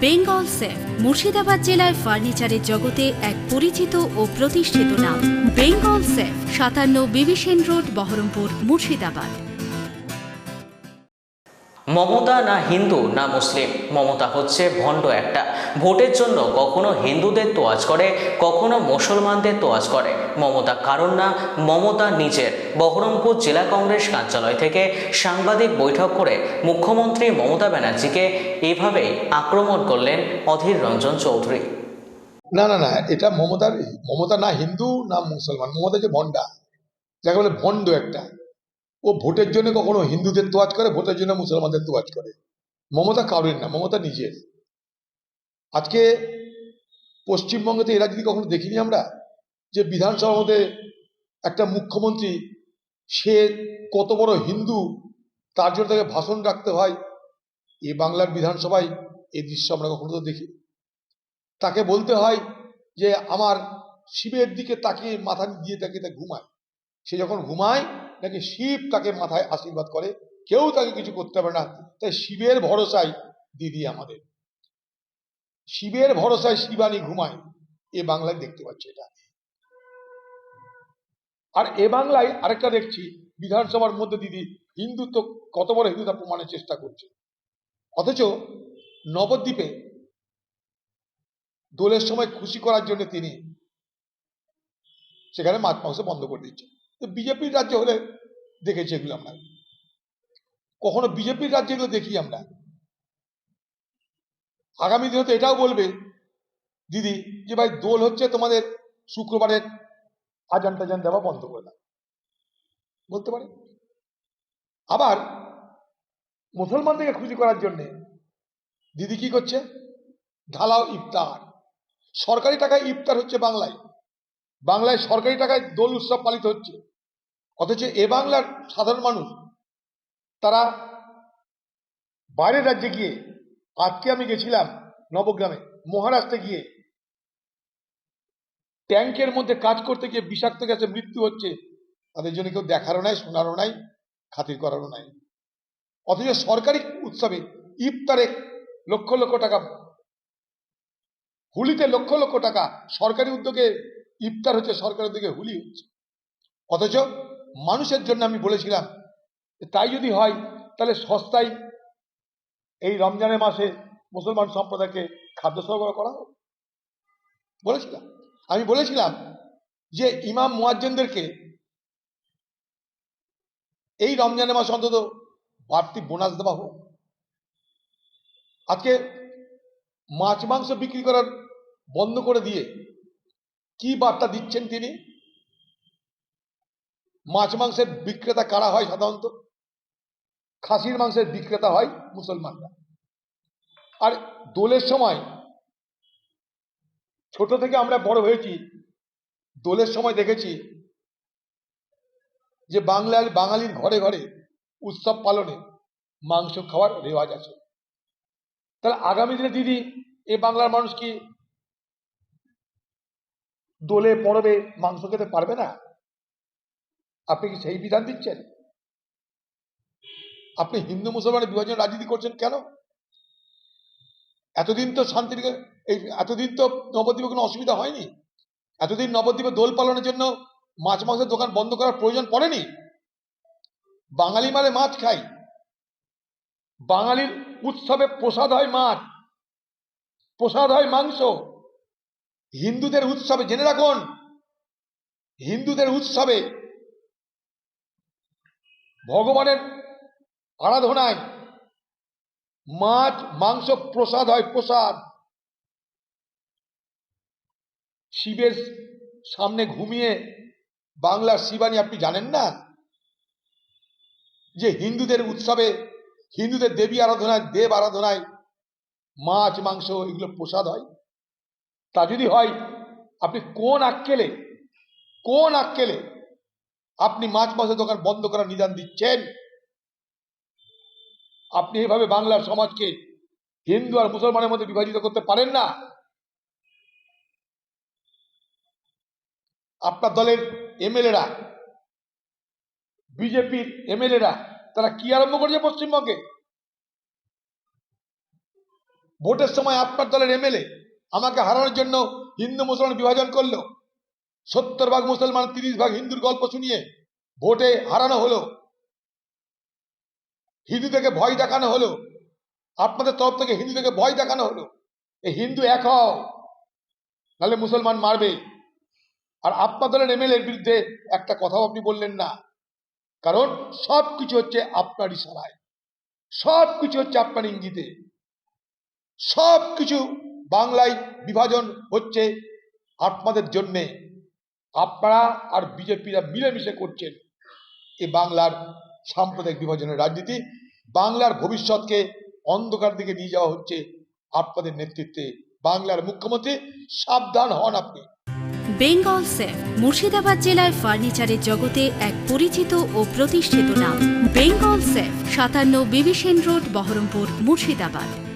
Bengal safe, Murshidabad জেলায় ফার্নিচারের জগতে এক পরিচিত ও প্রতিষ্ঠিত নাম। বেঙ্গল সেফ, সাতান্ন বিবিসেন রোড, বহরমপুর, মুর্শিদাবাদ। মমতা না হিন্দু না মুসলিম? মমতা হচ্ছে ভণ্ড একটা। ভোটের জন্য কখনো হিন্দুদের তোয়াজ করে, কখনো মুসলমানদের তোয়াজ করে। মমতা। কারণ না, মমতা নিজের বহরমপুর জেলা কংগ্রেস কার্যালয় থেকে সাংবাদিক বৈঠক করে মুখ্যমন্ত্রী মমতা ব্যানার্জিকে এভাবেই আক্রমণ করলেন অধীর রঞ্জন চৌধুরী। না না না, এটা মমতার, মমতা না হিন্দু, না মুসলমান, মমতা যে ভণ্ডা। যাকে বলে ভণ্ড একটা। ও ভোটের জন্য কখনো হিন্দুদের তোয়াজ করে, ভোটের জন্য মুসলমানদের তোয়াজ করে। মমতা কারোর না, মমতা নিজের। আজকে পশ্চিমবঙ্গতে এরা যদি কখনো দেখিনি আমরা যে বিধানসভার মধ্যে একটা মুখ্যমন্ত্রী, সে কত বড় হিন্দু, তার জন্য তাকে ভাষণ রাখতে হয়। এ বাংলার বিধানসভায় এই দৃশ্য আমরা কখনো তো দেখি তাকে বলতে হয় যে, আমার শিবের দিকে তাকিয়ে মাথা দিয়ে তাকে তা ঘুমায়। সে যখন ঘুমায়, নাকি শিব তাকে মাথায় আশীর্বাদ করে, কেউ তাকে কিছু করতে পারে না। তাই শিবের ভরসায় দিদি আমাদের। শিবের ভরসায় শিবানী ঘুমায়। এ বাংলায় দেখতে পাচ্ছি এটা। আর এ বাংলায় আরেকটা দেখছি, বিধানসভার মধ্যে দিদি হিন্দুত্ব কত বড় হিন্দুতা প্রমাণের চেষ্টা করছে। অথচ নবদ্বীপে দোলের সময় খুশি করার জন্য তিনি সেখানে মাছ মাংস বন্ধ করে দিচ্ছে তো বিজেপির রাজ্যে হলে দেখেছি এগুলো আমরা। কখনো বিজেপির রাজ্যে এগুলো দেখি আমরা। আগামী দিনে তো এটাও বলবে দিদি যে ভাই দোল হচ্ছে তোমাদের শুক্রবারের আজান টাজান দেওয়া বন্ধ করে দেয় বলতে পারে? আবার মুসলমানদেরকে খুশি করার জন্যে দিদি কি করছে? ঢালাও ইফতার। সরকারি টাকায় ইফতার হচ্ছে বাংলায়। বাংলায় সরকারি টাকায় দোল উৎসব পালিত হচ্ছে। অথচ এ বাংলার সাধারণ মানুষ, তারা বাইরের রাজ্যে গিয়ে, আজকে আমি গেছিলাম নবগ্রামে, মহারাষ্ট্রে গিয়ে ট্যাঙ্কের মধ্যে কাজ করতে গিয়ে বিষাক্ত গ্যাসে মৃত্যু হচ্ছে, তাদের জন্য কেউ দেখারও নাই, শোনারও নাই, খাতির করারও নাই। অথচ সরকারি উৎসবে ইফতারে লক্ষ লক্ষ টাকা, হুলিতে লক্ষ লক্ষ টাকা সরকারি উদ্যোগে ইফতার হচ্ছে, সরকারি উদ্যোগে হুলি হচ্ছে। অথচ মানুষের জন্য আমি বলেছিলাম তাই যদি হয়, তাহলে সস্তায় এই রমজানের মাসে মুসলমান সম্প্রদায়কে খাদ্য সরবরাহ করা হোক। বলেছিলাম। আমি বলেছিলাম যে ইমাম মুয়াজ্জেনদেরকে এই রমজানের মাসে অন্তত বাড়তি বোনাস দেওয়া হোক। আজকে মাছ মাংস বিক্রি করার বন্ধ করে দিয়ে কি বার্তা দিচ্ছেন তিনি? মাছ মাংসের বিক্রেতা কারা হয় সাধারণত? খাসির মাংসের বিক্রেতা হয় মুসলমানরা। আর দোলের সময় ছোট থেকে আমরা বড় হয়েছি, দোলের সময় দেখেছি যে বাংলার, বাঙালির ঘরে ঘরে উৎসব পালনে মাংস খাওয়ার রেওয়াজ আছে। তাহলে আগামী দিনে দিদি, এ বাংলার মানুষ কি দোলে, পরবে মাংস খেতে পারবে না? আপনি কি সেই বিধান দিচ্ছেন? আপনি হিন্দু, মুসলমানের বিভাজন রাজনীতি করছেন কেন? এতদিন তো শান্তির এই এতদিন তো নবদ্বীপে কোনো অসুবিধা হয়নি? এতদিন নবদ্বীপে দোল পালনের জন্য মাছ মাংসের দোকান বন্ধ করার প্রয়োজন পড়েনি? বাঙালি মানে মাছ খাই। বাঙালির উৎসবে প্রসাদ হয় মাছ, প্রসাদ হয় মাংস। হিন্দুদের উৎসবে, জেনে রাখুন, হিন্দুদের উৎসবে ভগবানের আরাধনায় মাছ, মাংস প্রসাদ হয়, প্রসাদ। শিবের সামনে ঘুমিয়ে বাংলার শিবানী, আপনি জানেন না? যে হিন্দুদের উৎসবে, হিন্দুদের দেবী আরাধনায়, দেব আরাধনায় মাছ, মাংস, এগুলো প্রসাদ হয়। তা যদি হয়, আপনি কোন আক্কেলে কোন আক্কেলে আপনি মাছ, মাংসের দোকান বন্ধ করার নিদান দিচ্ছেন? আপনি এভাবে বাংলার সমাজকে হিন্দু আর মুসলমানের মধ্যে বিভাজিত করতে পারেন না। আপনার দলের এমএলএরা, বিজেপির এমএলএরা, তারা কি আরম্ভ করেছে পশ্চিমবঙ্গে? ভোটের সময় আপনার দলের এমএলএ আমাকে হারানোর জন্য হিন্দু মুসলমান বিভাজন করল। সত্তর ভাগ মুসলমান, তিরিশ ভাগ হিন্দুর গল্প শুনিয়ে ভোটে হারানো হলো। হিন্দুদেরকে ভয় দেখানো হলো। আপনাদের তরফ থেকে হিন্দু থেকে ভয় দেখানো হলো। এই হিন্দু এক হও, নাহলে মুসলমান মারবে। আর আপনার দলের এমএলএর বিরুদ্ধে একটা কথাও আপনি বললেন না। কারণ সব কিছু হচ্ছে আপনার ইশারায়। সব কিছু হচ্ছে আপনার ইঙ্গিতে। সব কিছু বাংলায় বিভাজন হচ্ছে আপনাদের জন্যে। আপনারা আর বিজেপিরা মিলেমিশে করছেন। এই বাংলার সাম্প্রদায়িক বিভাজনের রাজনীতি বাংলার ভবিষ্যৎকে অন্ধকার দিকে নিয়ে যাওয়া হচ্ছে আপনাদের নেতৃত্বে। বাংলার মুখ্যমন্ত্রী সাবধান হন আপনি। বেঙ্গল সেফ, মুর্শিদাবাদ জেলায় ফার্নিচারের জগতে এক পরিচিত ও প্রতিষ্ঠিত নাম। বেঙ্গল সেফ, সাতান্ন বিবিসেন রোড, বহরমপুর, মুর্শিদাবাদ।